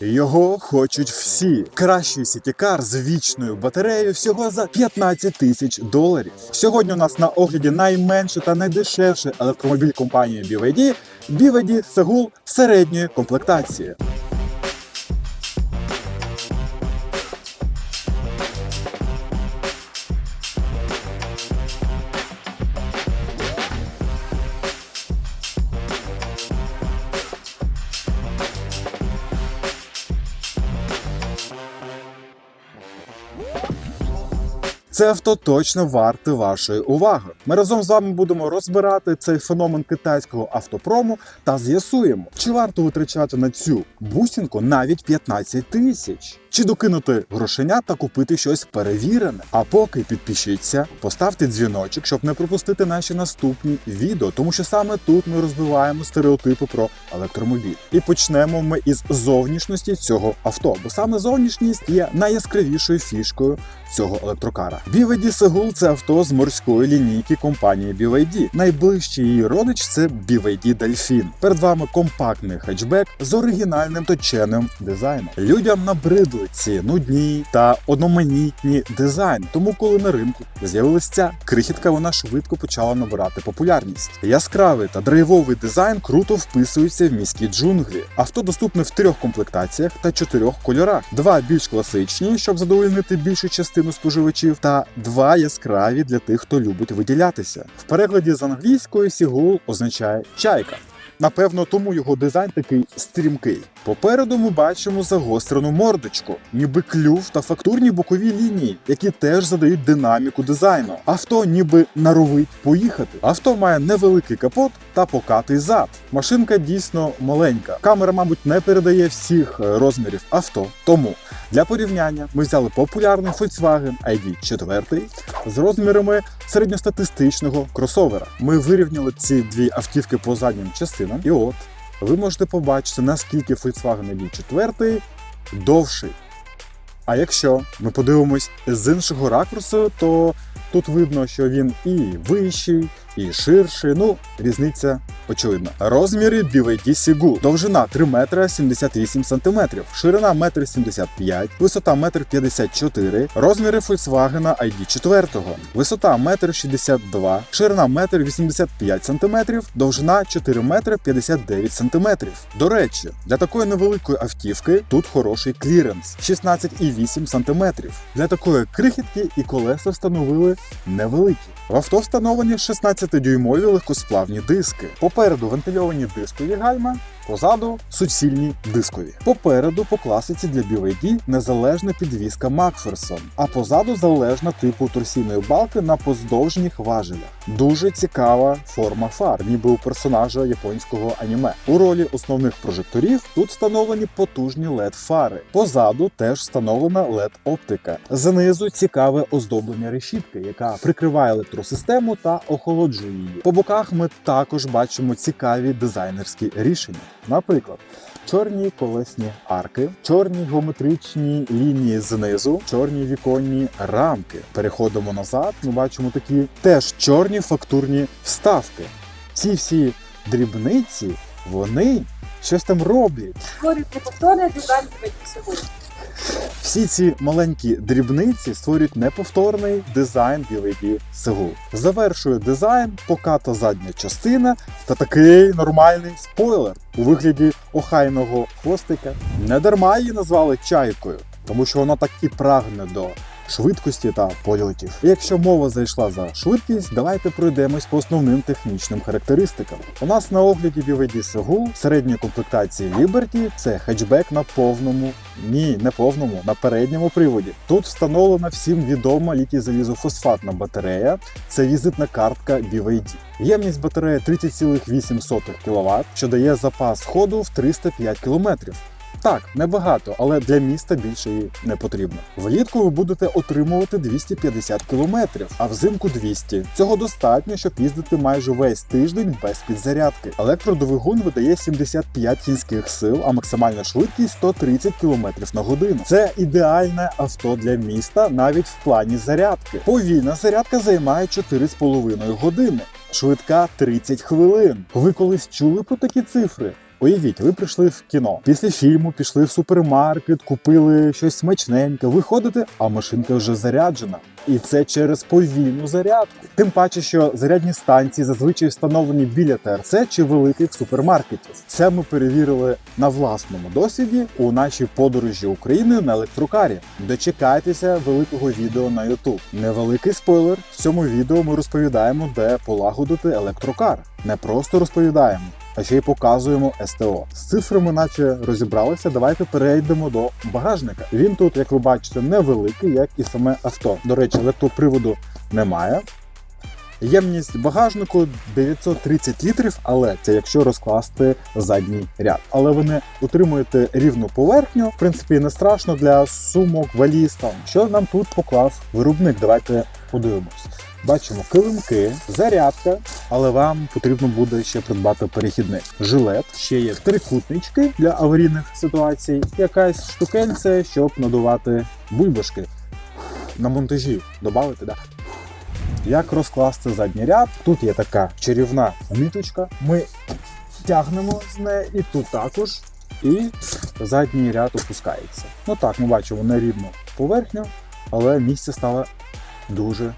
Його хочуть всі. Кращий сітікар з вічною батареєю всього за 15 тисяч доларів. Сьогодні у нас на огляді найменше та найдешевший електромобіль компанії BYD BYD Segul середньої комплектації. Це авто точно варте вашої уваги. Ми разом з вами будемо розбирати цей феномен китайського автопрому та з'ясуємо, чи варто витрачати на цю бусінку навіть 15 тисяч, чи докинути грошеня та купити щось перевірене. А поки підпишіться, поставте дзвіночок, щоб не пропустити наші наступні відео, тому що саме тут ми розбиваємо стереотипи про електромобіль. І почнемо ми із зовнішності цього авто, бо саме зовнішність є найяскравішою фішкою цього електрокара. BYD Segul – це авто з морської лінійки компанії BYD. Найближчий її родич це BYD Delfin. Перед вами компактний хетчбек з оригінальним точеним дизайном. Людям набридли ці нудні та одноманітні дизайн. Тому, коли на ринку з'явилася ця крихітка, вона швидко почала набирати популярність. Яскравий та драйвовий дизайн круто вписується в міські джунглі. Авто доступне в трьох комплектаціях та чотирьох кольорах: два більш класичні, щоб задовольнити більшу частину споживачів, та два яскраві для тих, хто любить виділятися. В перекладі з англійської Сігул означає чайка. Напевно, тому його дизайн такий стрімкий. Попереду ми бачимо загострену мордочку, ніби клюв та фактурні бокові лінії, які теж задають динаміку дизайну. Авто ніби наровить поїхати. Авто має невеликий капот та покатий зад. Машинка дійсно маленька. Камера, мабуть, не передає всіх е, розмірів авто. Тому для порівняння ми взяли популярний Volkswagen ID4 з розмірами середньостатистичного кросовера. Ми вирівняли ці дві автівки по заднім частинам, і от ви можете побачити, наскільки Volkswagen ID4 довший. А якщо ми подивимось з іншого ракурсу, то тут видно, що він і вищий, і ширший. Ну, різниця очевидна. Розміри BYD Sigul. Довжина 3 метри 78 сантиметрів, ширина 1,75 м, висота 1,54 м, розміри Volkswagen ID4, висота 1,62 м, ширина 1,85 см, довжина 4 метри 59 см. До речі, для такої невеликої автівки тут хороший кліренс 16,8 см. Для такої крихітки і колеса встановили невеликі. В авто встановлені 16-дюймові легкосплавні диски. Попереду вентильовані дискові гальма, позаду суцільні дискові. Попереду по класиці для BYD незалежна підвізка Макферсон, а позаду залежна типу торсійної балки на поздовжніх важелях. Дуже цікава форма фар, ніби у персонажа японського аніме. У ролі основних прожекторів тут встановлені потужні led фари. Позаду теж встановлена led оптика. Знизу цікаве оздоблення решітки, яка прикриває електросистему та охолоджує її. По боках ми також бачимо цікаві дизайнерські рішення. Наприклад, чорні колесні арки, чорні геометричні лінії знизу, чорні віконні рамки. Переходимо назад. Ми бачимо такі теж чорні фактурні вставки. Ці всі дрібниці вони щось там роблять. створюють неповторний дизайн сьогодні. Всі ці маленькі дрібниці створюють неповторний дизайн BYD Segul. Завершує дизайн поката задня частина та такий нормальний спойлер у вигляді охайного хвостика. Не дарма її назвали чайкою, тому що вона так і прагне до швидкості та польотів. Якщо мова зайшла за швидкість, давайте пройдемось по основним технічним характеристикам. У нас на огляді BYD Segul середньої комплектації Liberty це хетчбек на повному, ні, не повному, на передньому приводі. Тут встановлена всім відома літій залізофосфатна батарея. Це візитна картка BYD. Ємність батареї 30,8 кВт, що дає запас ходу в 305 км. Так, небагато, але для міста більше її не потрібно. Влітку ви будете отримувати 250 км, а взимку 200. Цього достатньо, щоб їздити майже весь тиждень без підзарядки. Електродвигун видає 75 кінських сил, а максимальна швидкість 130 км на годину. Це ідеальне авто для міста навіть в плані зарядки. Повільна зарядка займає 4,5 години. Швидка 30 хвилин. Ви колись чули про такі цифри? Уявіть, ви прийшли в кіно. Після фільму пішли в супермаркет, купили щось смачненьке. Виходите, а машинка вже заряджена. І це через повільну зарядку. Тим паче, що зарядні станції зазвичай встановлені біля ТРЦ чи великих супермаркетів. Це ми перевірили на власному досвіді у нашій подорожі Україною на електрокарі. Дочекайтеся великого відео на YouTube. Невеликий спойлер. В цьому відео ми розповідаємо, де полагодити електрокар. Не просто розповідаємо. А ще й показуємо СТО. З цифрами, наче розібралися. Давайте перейдемо до багажника. Він тут, як ви бачите, невеликий, як і саме авто. До речі, електроприводу немає. Ємність багажнику 930 літрів, але це якщо розкласти задній ряд. Але ви не утримуєте рівну поверхню. В принципі, не страшно для сумок, валіз. Що нам тут поклав виробник. Давайте подивимось. Бачимо килимки, зарядка, але вам потрібно буде ще придбати перехідник. Жилет, ще є трикутнички для аварійних ситуацій, якась штукенця, щоб надувати бульбашки. На монтажі додати, да. Як розкласти задній ряд? Тут є така чарівна міточка. Ми тягнемо з неї і тут також. І задній ряд опускається. Ну так, ми бачимо нерівну поверхню, але місця стало дуже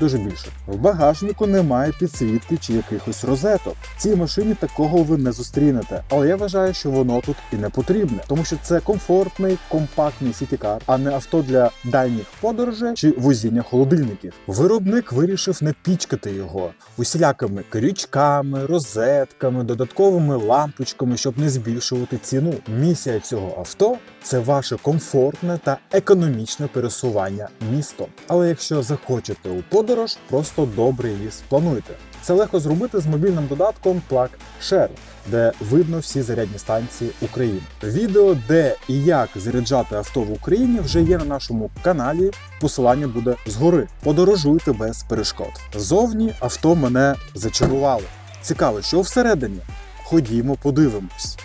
дуже більше. В багажнику немає підсвітки чи якихось розеток. В цій машині такого ви не зустрінете. Але я вважаю, що воно тут і не потрібне, тому що це комфортний, компактний сітікар, а не авто для дальніх подорожей чи возіння холодильників. Виробник вирішив не пічкати його усілякими крючками, розетками, додатковими лампочками, щоб не збільшувати ціну. Місія цього авто це ваше комфортне та економічне пересування містом. Але якщо захочете у подорож, просто добре її сплануйте. Це легко зробити з мобільним додатком Plug Share, де видно всі зарядні станції України. Відео, де і як заряджати авто в Україні, вже є на нашому каналі. Посилання буде згори. Подорожуйте без перешкод. Зовні авто мене зачарувало. Цікаво, що всередині. Ходімо, подивимось.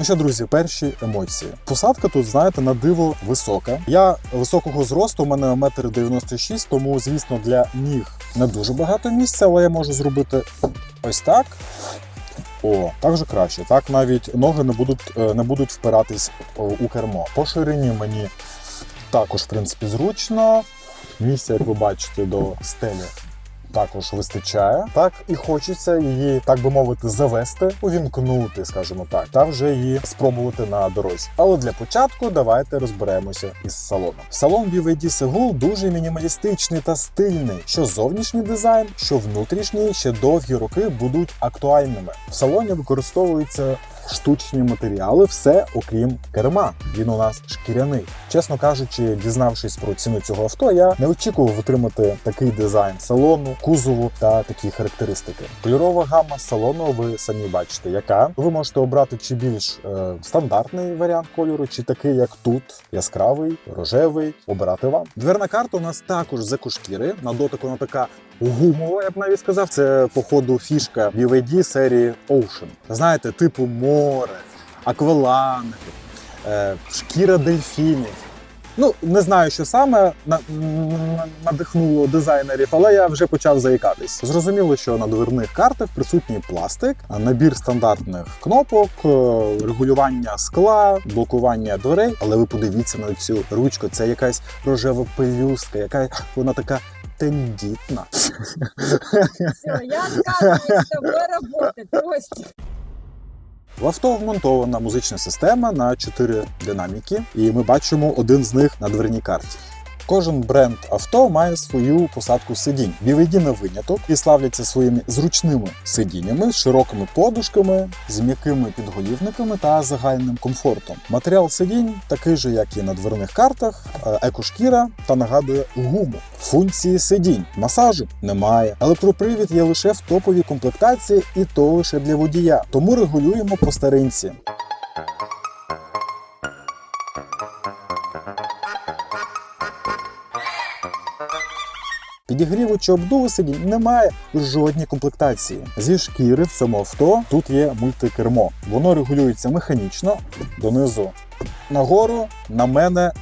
Ну що, друзі, перші емоції. Посадка тут, знаєте, на диво висока. Я високого зросту, у мене 1,96 м, тому, звісно, для ніг не дуже багато місця, але я можу зробити ось так. О, так же краще. Так навіть ноги не будуть, е, не будуть впиратись у кермо. По ширині мені також, в принципі, зручно. Місця, як ви бачите, до стелі також вистачає. Так і хочеться її, так би мовити, завести, увімкнути, скажімо так, та вже її спробувати на дорозі. Але для початку давайте розберемося із салоном. Салон BYD Segul дуже мінімалістичний та стильний. Що зовнішній дизайн, що внутрішній ще довгі роки будуть актуальними. В салоні використовуються штучні матеріали, все окрім керма. Він у нас шкіряний. Чесно кажучи, дізнавшись про ціну цього авто, я не очікував отримати такий дизайн салону, кузову та такі характеристики. Кольорова гама салону, ви самі бачите, яка ви можете обрати чи більш е, стандартний варіант кольору, чи такий, як тут, яскравий, рожевий. Обирати вам. Дверна карта у нас також з екошкіри. На дотик вона така гумова, я б навіть сказав. Це походу фішка BYD серії Ocean. Знаєте, типу море, акваланги, е, шкіра дельфінів. Ну, не знаю, що саме на- надихнуло дизайнерів, але я вже почав заїкатись. Зрозуміло, що на дверних картах присутній пластик, набір стандартних кнопок, е, регулювання скла, блокування дверей. Але ви подивіться на цю ручку, це якась рожева пелюстка, яка вона така тендітна. Все, я отказываюсь з тобою работать, Костя. В авто вмонтована музична система на чотири динаміки, і ми бачимо один з них на дверній карті. Кожен бренд авто має свою посадку сидінь. BYD на виняток і славляться своїми зручними сидіннями, широкими подушками, з м'якими підголівниками та загальним комфортом. Матеріал сидінь такий же, як і на дверних картах, е, екошкіра та нагадує гуму. Функції сидінь масажу немає. Електропривід є лише в топовій комплектації, і то лише для водія. Тому регулюємо по старинці. Підігріву чи обдуву сидінь немає жодній комплектації. Зі шкіри в цьому авто тут є мультикермо. Воно регулюється механічно донизу нагору, на мене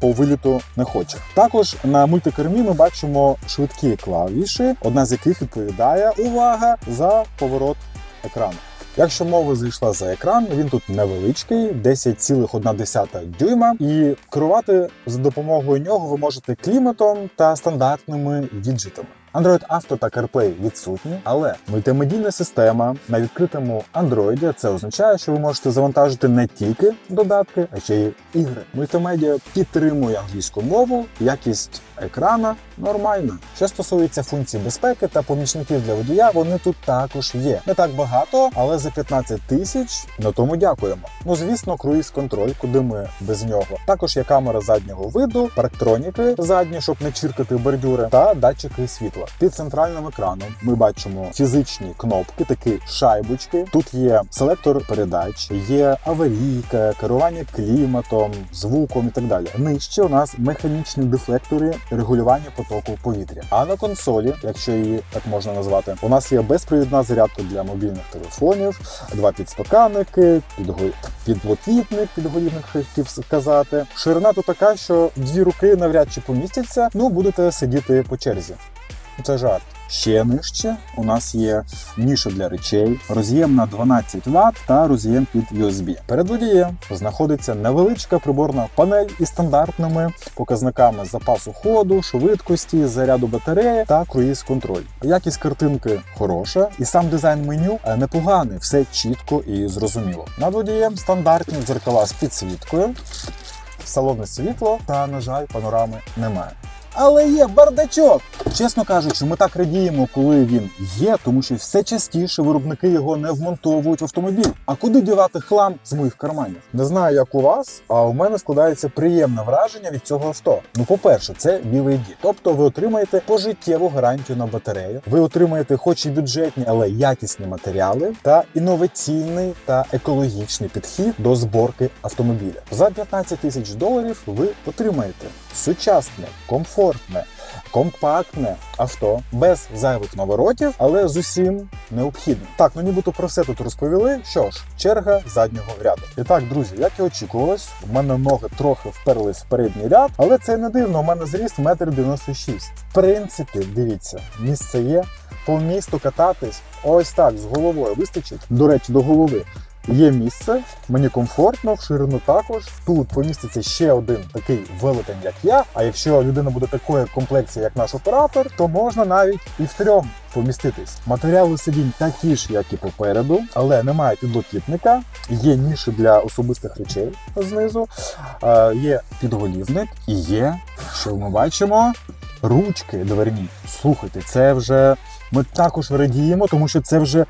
по виліту не хоче. Також на мультикермі ми бачимо швидкі клавіші, одна з яких відповідає увага за поворот екрану. Якщо мова зайшла за екран, він тут невеличкий, 10,1 дюйма, і керувати за допомогою нього ви можете кліматом та стандартними віджитами. Android Auto та CarPlay відсутні, але мультимедійна система на відкритому Android це означає, що ви можете завантажити не тільки додатки, а ще й ігри. Мультимедіа підтримує англійську мову, якість екрана нормальна. Що стосується функцій безпеки та помічників для водія, вони тут також є. Не так багато, але за 15 тисяч на тому дякуємо. Ну звісно, круїз контроль, куди ми без нього. Також є камера заднього виду, парктроніки задні, щоб не чиркати бордюри, та датчики світла. Під центральним екраном ми бачимо фізичні кнопки, такі шайбочки. Тут є селектор передач, є аварійка, керування кліматом, звуком і так далі. Нижче у нас механічні дефлектори регулювання потоку повітря. А на консолі, якщо її так можна назвати, у нас є безпровідна зарядка для мобільних телефонів, два підстаканники, підго- підлокітник, підголівник хотів сказати. Ширина тут така, що дві руки навряд чи помістяться. Ну будете сидіти по черзі. Це жарт. Ще нижче у нас є ніша для речей, роз'єм на 12 Вт та роз'єм під USB. Перед водієм знаходиться невеличка приборна панель із стандартними показниками запасу ходу, швидкості, заряду батареї та круїз контроль. Якість картинки хороша, і сам дизайн меню е, непоганий, все чітко і зрозуміло. Над водієм стандартні дзеркала з підсвіткою, салонне світло та, на жаль, панорами немає. Але є бардачок. Чесно кажучи, ми так радіємо, коли він є, тому що все частіше виробники його не вмонтовують в автомобіль. А куди дівати хлам з моїх карманів? Не знаю, як у вас, а у мене складається приємне враження від цього авто. Ну, по-перше, це BYD. Тобто ви отримаєте пожиттєву гарантію на батарею. Ви отримаєте, хоч і бюджетні, але якісні матеріали та інноваційний та екологічний підхід до зборки автомобіля. За 15 тисяч доларів ви отримаєте сучасне, комфортне, компактне авто без зайвих наворотів, але з усім необхідним. Так, ну нібито про все тут розповіли. Що ж, черга заднього ряду. І так, друзі, як і очікувалось, у мене ноги трохи вперлись в передній ряд, але це не дивно. У мене зріст 1,96 м. В принципі, дивіться, місце є. По місту кататись ось так з головою вистачить. До речі, до голови. Є місце, мені комфортно, в ширину також. Тут поміститься ще один такий велетень, як я. А якщо людина буде такої комплекції, як наш оператор, то можна навіть і в трьом поміститись. Матеріали сидінь такі ж, як і попереду, але немає підлокітника. Є ніші для особистих речей знизу, е, є підголівник і є, що ми бачимо, ручки дверні. Слухайте, це вже ми також радіємо, тому що це вже.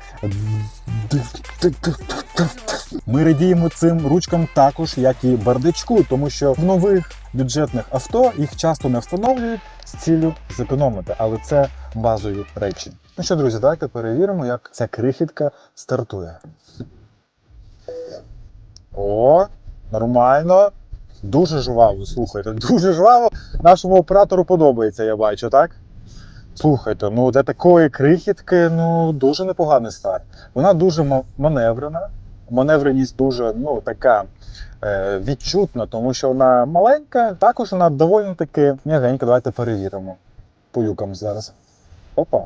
Ми радіємо цим ручкам також, як і бардачку, тому що в нових бюджетних авто їх часто не встановлюють з ціллю зекономити, але це базові речі. Ну що, друзі, давайте перевіримо, як ця крихітка стартує. О, нормально. Дуже жваво, слухайте, дуже жваво. Нашому оператору подобається, я бачу, так? Слухайте, ну для такої крихітки ну дуже непоганий старт. Вона дуже маневрена. Маневреність дуже ну така е, відчутна, тому що вона маленька. Також вона доволі таки м'ягенька. Давайте перевіримо. по юкам зараз. Опа.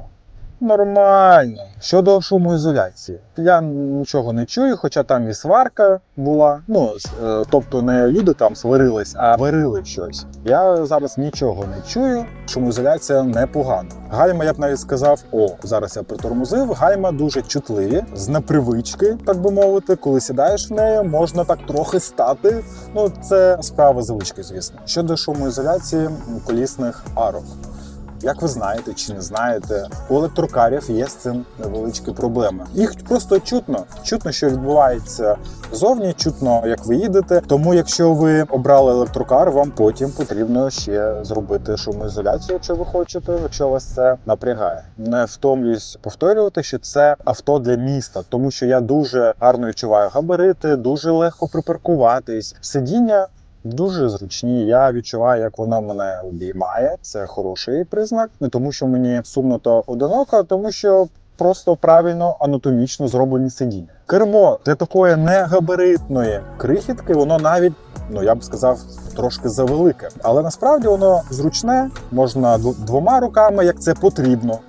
Нормально. Щодо шумоізоляції, я нічого не чую, хоча там і сварка була. Ну е, тобто не люди там сварились, а варили щось. Я зараз нічого не чую. Шумоізоляція непогана. Гальма, я б навіть сказав, о, зараз я притормозив. Гальма дуже чутливі, з непривички, так би мовити. Коли сідаєш в неї, можна так трохи стати. Ну це справа звички, звісно. Щодо шумоізоляції колісних арок. Як ви знаєте чи не знаєте, у електрокарів є з цим невеличкі проблеми. Їх просто чутно. Чутно, що відбувається зовні, чутно, як ви їдете. Тому, якщо ви обрали електрокар, вам потім потрібно ще зробити шумоізоляцію, якщо ви хочете, якщо вас це напрягає. Не втомлююсь повторювати, що це авто для міста, тому що я дуже гарно відчуваю габарити, дуже легко припаркуватись. Сидіння Дуже зручні. Я відчуваю, як вона мене обіймає. Це хороший признак. Не тому, що мені сумно та одиноко, а тому що просто правильно анатомічно зроблені сидіння. Кермо для такої негабаритної крихітки, воно навіть ну я б сказав, трошки завелике. Але насправді воно зручне, можна дв- двома руками, як це потрібно.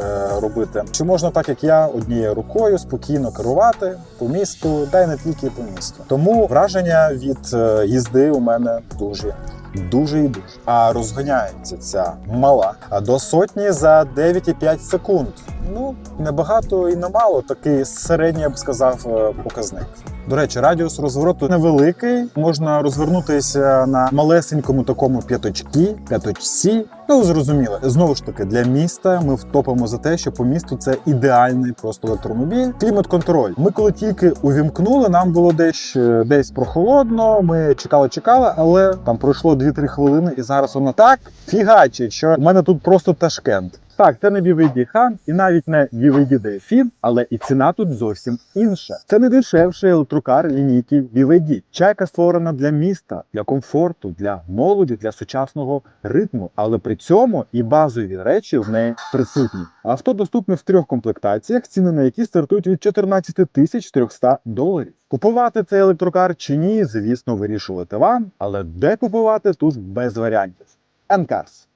Е, Робити чи можна так, як я, однією рукою спокійно керувати по місту, та й не тільки по місту. Тому враження від е, їзди у мене дуже, дуже і дуже. А розганяється ця мала а до сотні за 9,5 секунд. Ну небагато і не мало. Такий середній, я б сказав, е, показник. До речі, радіус розвороту невеликий. Можна розвернутися на малесенькому такому п'яточці, п'яточці. Ну зрозуміло, знову ж таки, для міста ми втопимо за те, що по місту це ідеальний просто електромобіль. Клімат-контроль. Ми коли тільки увімкнули, нам було десь е, десь прохолодно. Ми чекали, чекали, але там пройшло 2-3 хвилини, і зараз воно так фігачить, що в мене тут просто ташкент. Так, це не BVD Хан і навіть не BVD Delfin, але і ціна тут зовсім інша. Це не дешевший електрокар лінійки BVD. Чайка створена для міста, для комфорту, для молоді, для сучасного ритму. Але при цьому і базові речі в неї присутні. Авто доступне в трьох комплектаціях, ціни на які стартують від 14 тисяч 300 доларів. Купувати цей електрокар чи ні, звісно, вирішувати вам, але де купувати тут без варіантів. Енкарс.